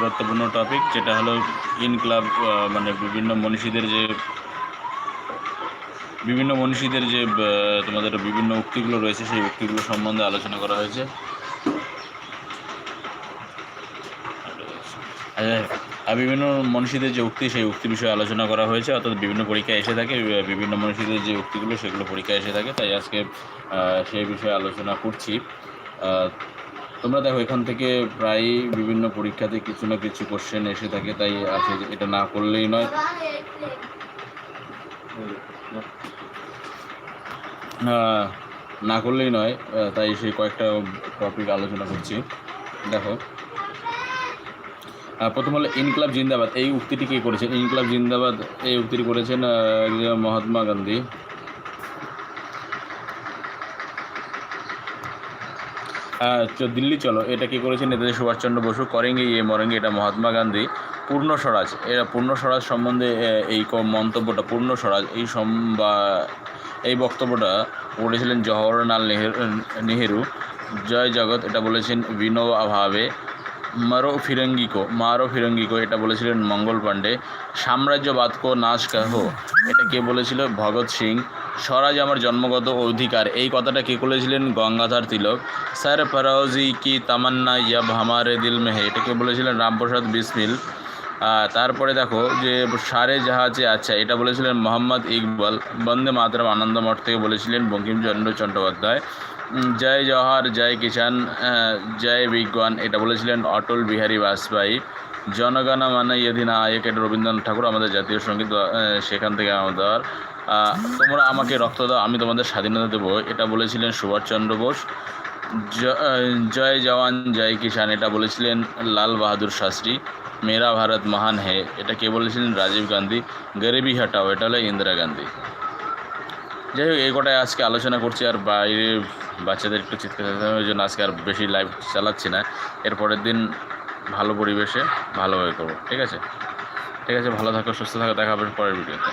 গুরুত্বপূর্ণ টপিক যেটা হলো ইনক্লাব মানে বিভিন্ন মনীষীদের যে, বিভিন্ন মনীষীদের যে তোমাদের বিভিন্ন উক্তিগুলো রয়েছে, সেই উক্তিগুলো সম্বন্ধে আলোচনা করা হয়েছে। আর বিভিন্ন মনীষীদের যে উক্তি, সেই উক্তি বিষয়ে আলোচনা করা হয়েছে। অর্থাৎ বিভিন্ন পরীক্ষায় এসে থাকে, বিভিন্ন মনীষীদের যে উক্তিগুলো, সেগুলো পরীক্ষায় এসে থাকে। তাই আজকে সেই বিষয়ে আলোচনা করছি। তোমরা দেখো, এখান থেকে প্রায় বিভিন্ন পরীক্ষাতে কিছু না কিছু কোশ্চেন এসে থাকে, তাই আছে এটা না করলেই নয়। না করলেই নয় তাই সেই কয়েকটা টপিক আলোচনা করছি। দেখো। প্রথম হলো ইনকলাব জিন্দাবাদ। এই উক্তিটি কে করেছেন ইনকলাব জিন্দাবাদ, এই উক্তিটি করেছেন মহাত্মা গান্ধী। দিল্লি চলো, এটা কী করেছেন? নেতাজি সুভাষচন্দ্র বসু করেঙ্গে ইয়ে মরেঙ্গে এটা মহাত্মা গান্ধী। পূর্ণ স্বরাজ, এরা পূর্ণ স্বরাজ সম্বন্ধে এই মন্তব্যটা, পূর্ণ স্বরাজ, এই সম, বা, এই বক্তব্যটা বলেছিলেন জওহরলাল নেহেরু নেহেরু। জয় জগৎ, এটা বলেছেন বিনোবা ভাবে মারো ফিরঙ্গিকো মারো ফিরঙ্গিকো, এটা বলেছিলেন মঙ্গল পাণ্ডে। সাম্রাজ্যবাদ কো নাশ কাহো এটা কে বলেছিল? ভগৎ সিং। স্বরাজ আমার জন্মগত অধিকার। এই কথাটা কে বলেছিলেন? গঙ্গাধর তিলক। স্যার ফরৌজি কি তামান্না ইয়াব হামারে দিল মে হে? এটা কে বলেছিলেন? রামপ্রসাদ বিসমিল। তারপরে দেখো যে সারে জাহাজে আচ্ছা এটা বলেছিলেন মোহাম্মদ ইকবাল। বন্দে মাতরম, আনন্দমঠ থেকে বলেছিলেন বঙ্কিমচন্দ্র চট্টোপাধ্যায়। জয় জওহার, জয় কিষান জয় বিজ্ঞান, এটা বলেছিলেন অটল বিহারী বাজপেয়ী। জনগণ মানে ইয়দিনা আয়ক এটা রবীন্দ্রনাথ ঠাকুর, আমাদের জাতীয় সংগীত সেখান থেকে আমাদের। তোমরা আমাকে রক্ত দাও, আমি তোমাদের স্বাধীনতা দেবো। এটা বলেছিলেন সুভাষচন্দ্র বোস। জয় জওয়ান, জয় কিষান এটা বলেছিলেন লাল বাহাদুর শাস্ত্রী। মেরা ভারত মহান হে, এটা কে বলেছিলেন? রাজীব গান্ধী। গরিবি হটাও, এটা হলো ইন্দিরা গান্ধী। যাই হোক, এই কটায় আজকে আলোচনা করছি, আর বাইরে বাচ্চাদের একটু চিৎকার ওই জন্য আজকে আর বেশি লাইভ চালাচ্ছি না। এর পরের দিন ভালো পরিবেশে ভালোভাবে করব, ঠিক আছে? ঠিক আছে, ভালো থাকো, সুস্থ থাকো, দেখা হবে পরের ভিডিওতে।